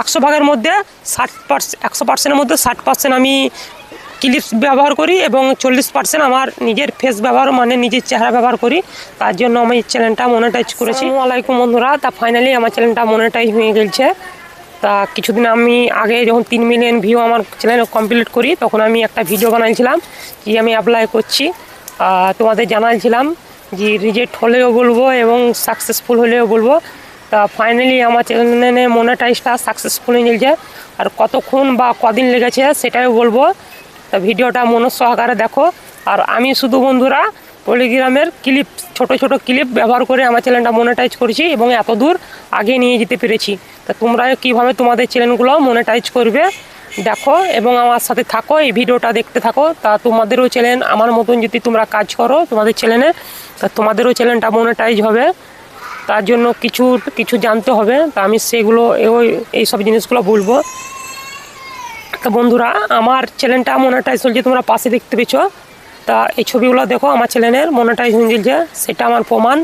একশো ভাগের মধ্যে ষাট পার্সেন্ট একশো পার্সেন্টের মধ্যে ষাট পার্সেন্ট আমি ক্লিপস ব্যবহার করি এবং চল্লিশ পার্সেন্ট আমার নিজের ফেস ব্যবহার মানে নিজের চেহারা ব্যবহার করি। তার জন্য আমি চ্যানেলটা মনিটাইজ করেছি। ওয়ালাইকুম বন্ধুরা। তা ফাইনালি আমার চ্যানেলটা মনিটাইজ হয়ে গেছে তা কিছুদিন আমি আগে যখন তিন মিলিয়ন ভিউ আমার চ্যানেল কমপ্লিট করি, তখন আমি একটা ভিডিও বানাইছিলাম, যে আমি অ্যাপ্লাই করছি। তোমাদের জানাইছিলাম যে রিজেক্ট হলেও বলব এবং সাকসেসফুল হলেও বলব। তা ফাইনালি আমার চ্যানেলে মনিটাইজটা সাকসেসফুল হয়ে গেছে আর কতক্ষণ বা কদিন লেগেছে সেটাও বলব। তা ভিডিওটা মন সহকারে দেখো। আর আমি শুধু বন্ধুরা পলিগ্রামের ক্লিপ ছোট ছোট ক্লিপ ব্যবহার করে আমার চ্যানেলটা মনিটাইজ করেছি এবং এত দূর আগে নিয়ে যেতে পেরেছি। তা তোমরা কীভাবে তোমাদের চ্যানেলগুলো মনিটাইজ করবে? দেখো এবং আমার সাথে থাকো, এই ভিডিওটা দেখতে থাকো। তা তোমাদেরও চ্যানেল আমার মতন যদি তোমরা কাজ করো তোমাদের চ্যানেলে তা তোমাদেরও চ্যানেলটা মনিটাইজ হবে। তার জন্য কিছু কিছু জানতে হবে। তা আমি সেগুলো, ওই এইসব জিনিসগুলো বলব। তা বন্ধুরা, আমার চ্যানেলটা মনিটাইজ হয়েছে তোমরা পাশে দেখতে পেয়েছ। তা এই ছবিগুলো দেখো আমার চ্যানেলের মনিটাইজ হয়ে গেছে সেটা আমার প্রমাণ।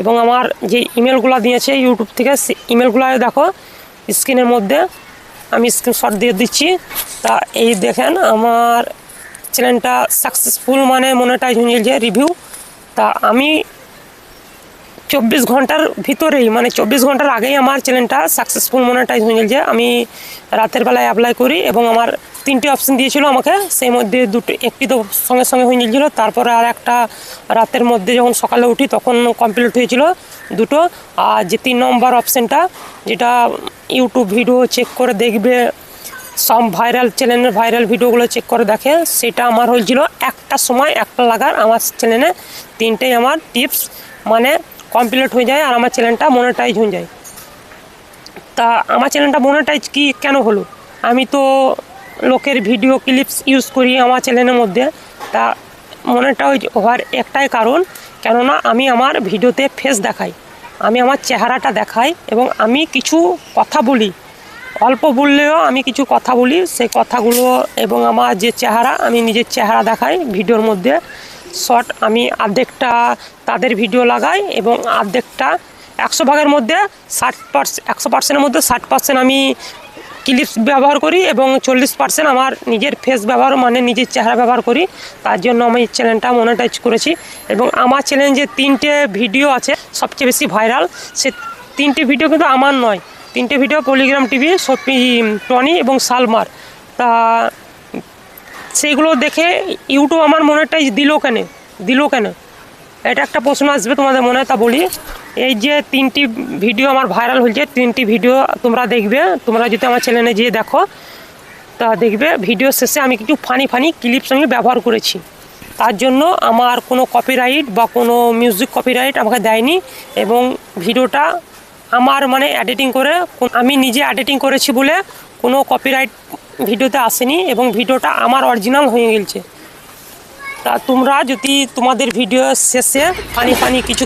এবং আমার যে ইমেলগুলো দিয়েছে ইউটিউব থেকে ইমেলগুলো দেখো স্ক্রিনের মধ্যে। আমি স্ক্রিনশট দিয়ে দিচ্ছি। তা এই দেখেন আমার চ্যানেলটা সাকসেসফুল মানে মনিটাইজ হয়ে গেছে রিভিউ তা আমি চব্বিশ ঘণ্টার ভিতরেই মানে চব্বিশ ঘণ্টার আগেই আমার চ্যানেলটা সাকসেসফুল মনিটাইজ হয়ে গেছে আমি রাতের বেলায় অ্যাপ্লাই করি এবং আমার তিনটে অপশন দিয়েছিল আমাকে, সেই মধ্যে দুটো, একটি তো সঙ্গে সঙ্গে হয়ে গেছিল তারপরে আর একটা রাতের মধ্যে যখন সকালে উঠি তখন কমপ্লিট হয়েছিল দুটো। আর যে তিন নম্বর অপশানটা যেটা ইউটিউব ভিডিও চেক করে দেখবে, সব ভাইরাল চ্যানেলের ভাইরাল ভিডিওগুলো চেক করে দেখে, সেটা আমার হয়েছিল একটা সময়, একটা লাগার। আমার চ্যানেলে তিনটেই আমার টিপস মানে কমপ্লিট হয়ে যায় আর আমার চ্যানেলটা মনিটাইজ হয়ে যায়। তা আমার চ্যানেলটা মনিটাইজ কি কেন হলো? আমি তো লোকের ভিডিও ক্লিপস ইউজ করি আমার চ্যানেলের মধ্যে। তা মনিটাইজ হওয়ার একটাই কারণ, কেননা আমি আমার ভিডিওতে ফেস দেখাই। আমি আমার চেহারাটা দেখাই এবং আমি কিছু কথা বলি। অল্প বললেও আমি কিছু কথা বলি, সেই কথাগুলো এবং আমার যে চেহারা, আমি নিজের চেহারা দেখাই ভিডিওর মধ্যে। শর্ট আমি অর্ধেকটা তাদের ভিডিও লাগাই এবং অর্ধেকটা একশো ভাগের মধ্যে ষাট পার্সেন্ট একশো পার্সেন্টের মধ্যে ষাট পার্সেন্ট আমি ক্লিপস ব্যবহার করি এবং চল্লিশ পার্সেন্ট আমার নিজের ফেস ব্যবহার মানে নিজের চেহারা ব্যবহার করি। তার জন্য আমি চ্যানেলটা মনিটাইজ করেছি এবং আমার চ্যানেল যে তিনটে ভিডিও আছে, সবচেয়ে বেশি ভাইরাল সে তিনটে ভিডিও কিন্তু আমার নয়। তিনটে ভিডিও পলিগ্রাম টিভি সপি টনি এবং সালমার। তা সেইগুলো দেখে ইউটিউব আমার মনেটাই দিল কেন? দিল কেন? এটা একটা প্রশ্ন আসবে তোমাদের মনে তা বলি। এই যে তিনটি ভিডিও আমার ভাইরাল হয়েছে, তিনটি ভিডিও তোমরা দেখবে। তোমরা যদি আমার চ্যানেলে যেয়ে দেখো, তা দেখবে। ভিডিও শেষে আমি কিছু ফানি ফানি ক্লিপস আমি ব্যবহার করেছি। তার জন্য আমার কোনো কপিরাইট বা কোনো মিউজিক কপিরাইট আমাকে দেয়নি এবং ভিডিওটা আমার মানে এডিটিং করে, আমি নিজে এডিটিং করেছি বলে কোনো কপিরাইট ভিডিওতে আসেনি এবং ভিডিওটা আমার অরিজিনাল হয়ে গেছে। তা তোমরা যদি তোমাদের ভিডিও শেষে ফানি ফানি কিছু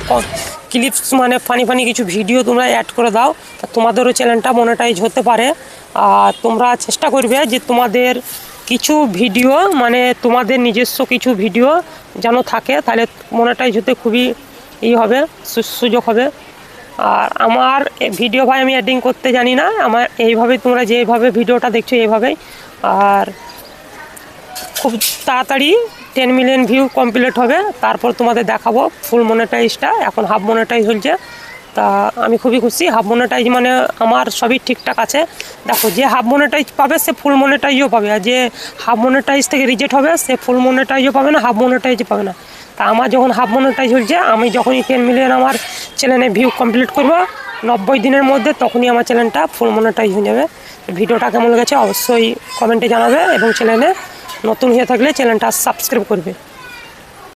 ক্লিপস মানে ফানি ফানি কিছু ভিডিও তোমরা অ্যাড করে দাও, তা তোমাদেরও চ্যানেলটা মনিটাইজ হতে পারে। আর তোমরা চেষ্টা করবে যে তোমাদের কিছু ভিডিও মানে তোমাদের নিজস্ব কিছু ভিডিও যেন থাকে, তাহলে মনিটাইজ হতে খুবই ই হবে সুযোগ হবে। আর আমার ভিডিও ভাই আমি এডিং করতে জানি না। আমার এইভাবে তোমরা যেভাবে ভিডিওটা দেখছ এইভাবেই। আর খুব তাড়াতাড়ি টেন মিলিয়ন ভিউ কমপ্লিট হবে। তারপর তোমাদের দেখাবো ফুল মনিটাইজটা এখন হাফ মনিটাইজ চলছে তা আমি খুবই খুশি। হাফ মনিটাইজ মানে আমার সবই ঠিকঠাক আছে। দেখো, যে হাফ মনিটাইজ পাবে, সে ফুল মনিটাইজও পাবে। আর যে হাফ মনিটাইজ থেকে রিজেক্ট হবে, সে ফুল মনিটাইজও পাবে না হাফ মনিটাইজও পাবে না। তা আমার যখন হাফ মনিটাইজ হচ্ছে আমি যখনই টেন মিলিয়ন আমার চ্যানেলে ভিউ কমপ্লিট করব, নব্বই দিনের মধ্যে তখনই আমার চ্যানেলটা ফুল মনিটাইজ হয়ে যাবে। ভিডিওটা কেমন লেগেছে অবশ্যই কমেন্টে জানাবে এবং চ্যানেলে নতুন হয়ে থাকলে চ্যানেলটা সাবস্ক্রাইব করবে।